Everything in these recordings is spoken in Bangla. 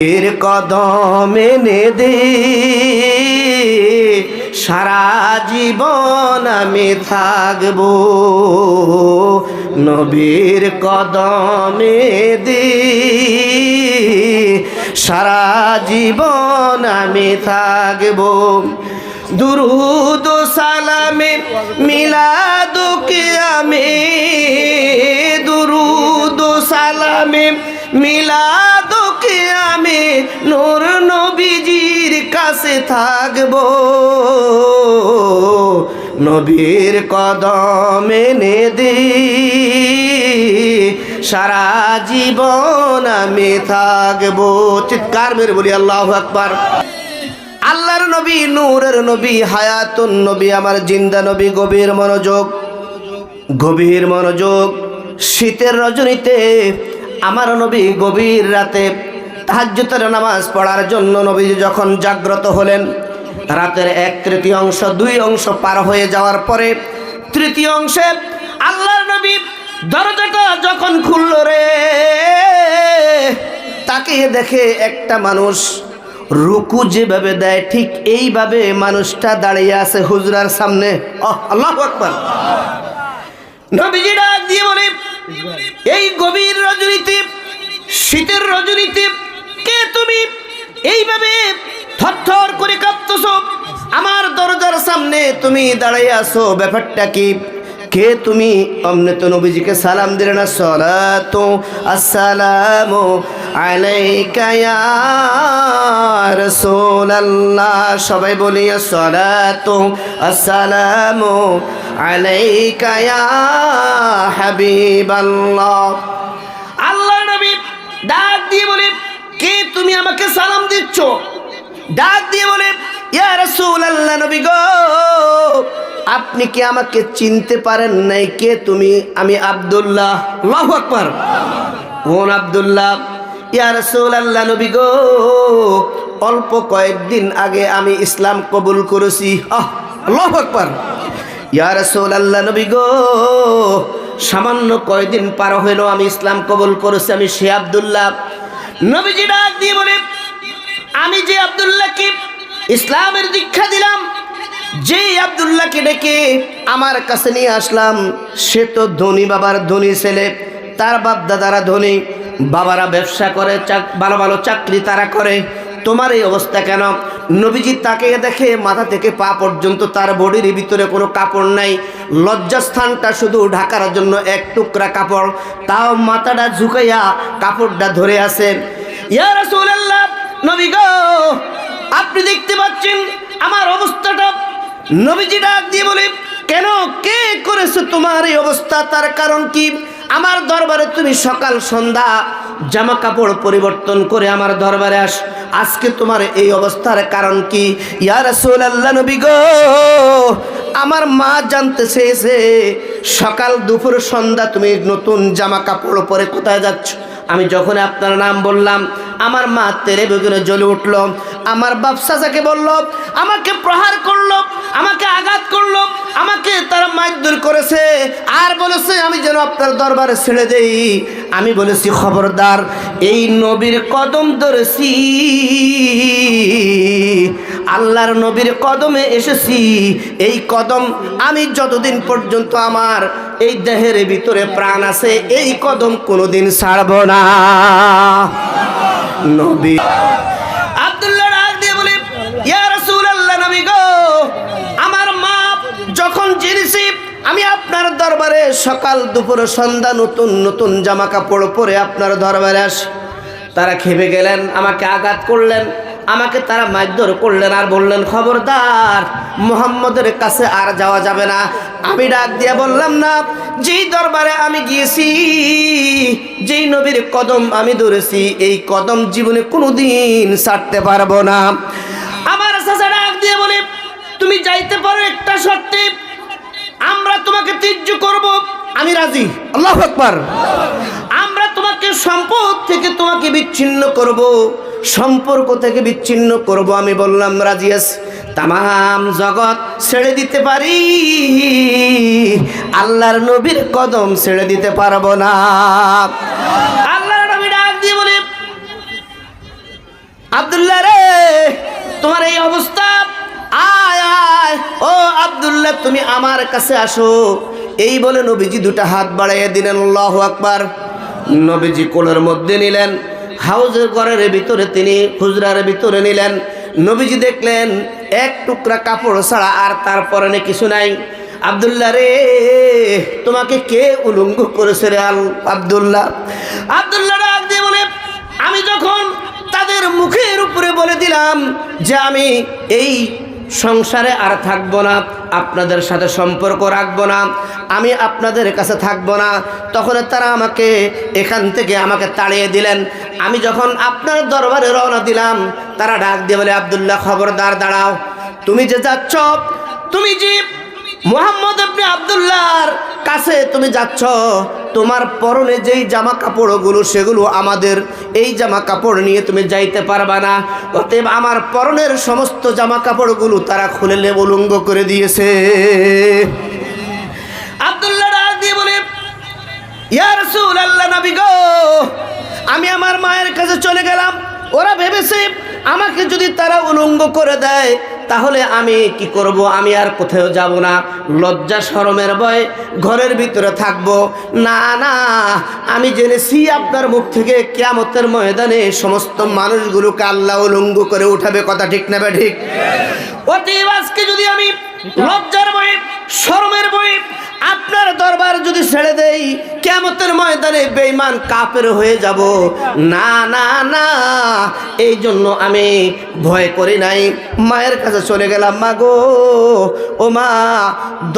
এর কদম দে। সারা জীবন আমি থাকব। নবীর কদমে দে। সারা জীবন আমি থাকব। দুরুদ সালামে, মিলাদুকে আমি। দুরুদ সালামে মিলাদুকে আমি নূর নবীজির কাছে থাকব। নবীর কদম এনে দে। সারা জীবন আমি থাকব। চিৎকার মেরে বলি, আল্লাহ আকবার। আল্লাহর নবী, নূরের নবী, হায়াতুন নবী, আমার জিন্দা নবী, গভীর মনোযোগ। গভীর মনোযোগ। শীতের রজনীতে আমার নবী গভীর রাতে তাহাজ্জুতের নামাজ পড়ার জন্য নবী যখন জাগ্রত হলেন, রাতের এক তৃতীয় অংশ, দুই অংশ পার হয়ে যাওয়ার পরে তৃতীয় অংশে আল্লাহর নবী দরজাটা যখন খুলল রে তাকে দেখে একটা মানুষ রুকু যেভাবে দেয়, ঠিক এইভাবে মানুষটা দাঁড়িয়ে আছে হুজরার সামনে। আল্লাহু আকবার। নবীজি দিয়ে বলে, এই গভীর রজনীতি, শীতের রজনীতে কে তুমি? এইভাবে থরথর করে কাঁপতেছ। আমার দরজার সামনে তুমি দাঁড়াই আছো, ব্যাপারটা কি? কে তুমি? অমনে তো নবীজিকে সালাম দিলে না? সলাতো আসসালামু আলাইকা ইয়া রাসূলুল্লাহ। সবাই বলি সলাতো আসসালামু আলাইকা ইয়া হাবিবাল্লাহ। আল্লাহ নবী ডাক দিয়ে বলে কে তুমি আমাকে সালাম দিচ্ছ? ডাক দিয়ে বলে, ইয়া রাসূলুল্লাহ নবী গো, আপনি কি আমাকে চিনতে পারেন নাই কে তুমি? আমি আব্দুল্লাহ। আল্লাহু আকবার। কোন আব্দুল্লাহ? ইয়া রাসূলুল্লাহ নবী গো, অল্প কয়েকদিন আগে আমি ইসলাম কবুল করেছি। আহ, আল্লাহু আকবার। ইয়া রাসূলুল্লাহ নবী গো, সামান্য কয়দিন পার হইল আমি ইসলাম কবুল করেছি। আমি সে আব্দুল্লাহ। নবীজি ডাক দিয়ে বলে, আমি যে আব্দুল্লাহকে ইসলামের দীক্ষা দিলাম যে আব্দুল্লাহকে ডেকে আমার কাছে নিয়ে আসলাম, সে তো ধনী বাবার ধনী ছেলে। তার বাপ দাদারা ধনী, বাবারা ব্যবসা করে ভালো ভালো চাকরি তারা করে। তোমার এই অবস্থা কেন? নবীজি তাকে দেখে মাথা থেকে পা পর্যন্ত তার বডির ভিতরে কোনো কাপড় নাই। লজ্জাস্থানটা শুধু ঢাকার জন্য এক টুকরা কাপড়, তাও মাথাটা ঝুঁকাইয়া কাপড়টা ধরে আছে। আপনি দেখতে পাচ্ছেন আমার অবস্থাটা? নবীজি ডাক দিয়ে বলে, কেন কে করেছে তোমার এই অবস্থা? তার কারণ কি? আমার দরবারে তুমি সকাল, সন্ধ্যা জামা কাপড় পরিবর্তন করে আমার দরবারে আস। আজকে তোমার এই অবস্থার কারণ কি? ইয়া রাসূলুল্লাহ, নবী গো আমার মা জানতে চেয়েছে, সকাল দুপুর সন্ধ্যা তুমি নতুন জামা কাপড় পরে কোথায় যাচ্ছ? আমি যখন আপনার নাম বললাম, আমার মা তেরে বেগুনে জ্বলে উঠল। আমার বাপসা যাকে বলল, আমাকে প্রহার করল, আমাকে আঘাত করল, আমাকে তারা মারধর করেছে। আর বলেছে, আমি যেন আপনার দরবারে ছেড়ে দেই। আমি বলেছি, খবরদার, এই নবীর কদম ধরেছি। আল্লাহর নবীর কদমে এসেছি। এই কদম আমি যতদিন পর্যন্ত আমার এই দেহের ভিতরে প্রাণ আছে, এই কদম কোনোদিন ছাড়ব না। নবী দিয়ে নবী গো, আমার যখন আমি আপনার দরবারে সকাল দুপুর সন্ধ্যা নতুন নতুন জামা কাপড় পরে আপনার দরবারে আসি। তারা খেপে গেলেন, আমাকে আঘাত করলেন। আমাকে তারা মারধর করলেন আর বললেন, খবরদার, মোহাম্মদের কাছে আর যাওয়া যাবে না। আমি ডাক দিয়ে বললাম, না, যেই দরবারে আমি গিয়েছি, যেই নবীর কদম আমি ধরেছি, এই কদম জীবনে কোনোদিন ছাড়তে পারব না। আমার চাচা ডাক দিয়ে বলে, তুমি যাইতে পারো একটা শর্তে, আমরা তোমাকে তীর্য করব। আমি রাজি। আল্লাহ আকবার। আমরা তোমাকে সম্পদ থেকে তোমাকে বিচ্ছিন্ন করব। সম্পর্ক থেকে বিচ্ছিন্ন করব, আমি বললাম, রাজি আছি? তাম জগৎ ছেড়ে দিতে পারি। আল্লাহর নবীর কদম ছেড়ে দিতে পারব না। আল্লাহর আব্দুল্লাহ রে, তোমার এই অবস্থা? আয় আয়। ও আব্দুল্লাহ, তুমি আমার কাছে আসো। এই বলে নবীজি দুটা হাত বাড়াইয়া দিলেন, আল্লাহ আকবার। নবীজি কোলের মধ্যে নিলেন হাউজের ঘরের ভিতরে তিনি হুজরার ভিতরে নিলেন। নবীজি দেখলেন, এক টুকরা কাপড় ছাড়া আর তারপরে কিছু নাই। আবদুল্লাহ রে, তোমাকে কে উলঙ্গ করেছে রে আল আব্দুল্লাহ? আবদুল্লাহ ডাক দিয়ে বলে, আমি যখন তাদের মুখের উপরে বলে দিলাম যে আমি এই সংসারে আর থাকব না, আপনাদের সাথে সম্পর্ক রাখব না, আমি আপনাদের কাছে থাকব না। তখন তারা আমাকে এখান থেকে আমাকে তাড়িয়ে দিলেন। আমি যখন আপনার দরবারে রওনা দিলাম, তারা ডাক দিয়ে বলে, আবদুল্লাহ খবরদার, দাঁড়াও। তুমি যে যাচ্ছ, তুমি যে মোহাম্মদ আপনি আবদুল্লাহর কাছে তুমি যাচ্ছ, তোমার পরনে যেই জামা কাপড়গুলো, সেগুলো আমাদের এই জামা কাপড় নিয়ে তুমি যাইতে পারবা না। অতএব আমার পরনের সমস্ত জামা কাপড়গুলো তারা খুলে লেবলুঙ্গ করে দিয়েছে। দিয়ে বলে, ইয়া রাসূলুল্লাহ নবী গো, আমি আমার মায়ের কাছে চলে গেলাম। ওরা ভেবেছে আমাকে যদি তারা উলঙ্গ করে দেয় তাহলে আমি কি করব? আমি আর কোথাও যাব না। লজ্জা শরমের ভয় ঘরের ভিতরে থাকব। না না, আমি জেনেছি আপনার মুখ থেকে কেয়ামতের ময়দানে সমস্ত মানুষগুলোকে আল্লাহ উলঙ্গ করে উঠাবে। কথা ঠিক না ঠিক? অতএব আজকে যদি আমি লজ্জার বই, শরমের বই। আপনার দরবার যদি ছেড়ে দেই কেমতের ময়দানে বেইমান কাপের হয়ে যাব। না না না এই জন্য আমি ভয় করি নাই। মায়ের কাছে চলে গেলাম, মা গো, ও মা,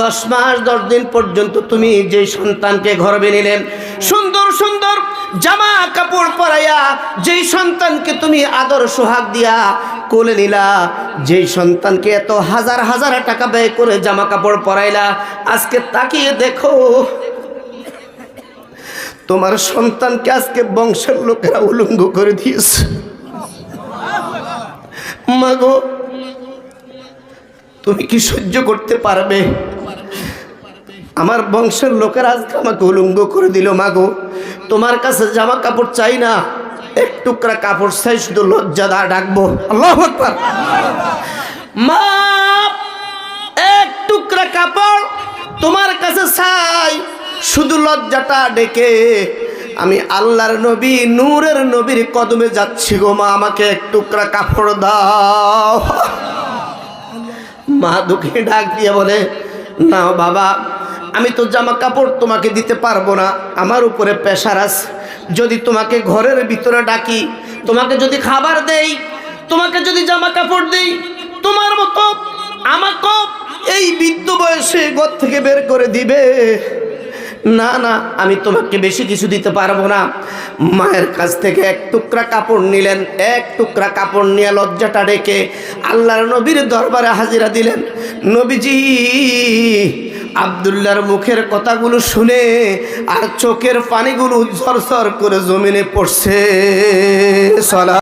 দশ মাস, দশ দিন পর্যন্ত তুমি যে সন্তানকে গর্বে নিলেন সুন্দর সুন্দর জামা কাপড় সন্তানকে তুমি আদর সোহাগ দিয়া কোলে নিলা। যেই সন্তানকে এত হাজার হাজার টাকা ব্যয় করে জামা কাপড় পরাইলা, আজকে তাকিয়ে দেখো, তোমার সন্তানকে আজকে বংশের লোকেরা উলঙ্গ করে দিয়েছে। মাগো, তুমি কি সহ্য করতে পারবে? আমার বংশের লোকেরা আজকে আমাকে উলঙ্গ করে দিল, মাগো। তোমার কাছে জামা কাপড় চাই না। এক টুকরা কাপড় চাই শুধু লজ্জা দা ডাকবো। আল্লাহ মা এক টুকরা কাপড় তোমার কাছে চাই। শুধু লজ্জাটা ডেকে আমি আল্লাহর নবী, নূরের নবীর কদমে যাচ্ছি গো মা, আমাকে এক টুকরা কাপড় দাও। মা দুঃখে ডাক দিয়ে বলে না বাবা আমি তো জামা কাপড় তোমাকে দিতে পারব না। আমার উপরে প্রেশার আছে। যদি তোমাকে ঘরের ভিতরে ডাকি, তোমাকে যদি খাবার দেই, তোমাকে যদি জামা কাপড় দেই, তোমার মতো আমাকে এই বৃদ্ধ বয়সে ঘর থেকে বের করে দিবে। না না, আমি তোমাকে বেশি কিছু দিতে পারব না। মায়ের কাছ থেকে এক টুকরা কাপড় নিলেন। এক টুকরা কাপড় নিয়ে লজ্জাটা রেখে আল্লাহর নবীর দরবারে হাজিরা দিলেন। নবীজি আবদুল্লাহর মুখের কথাগুলো শুনে আর চোখের পানিগুলো ঝরঝর করে জমিনে পড়ছে। সলা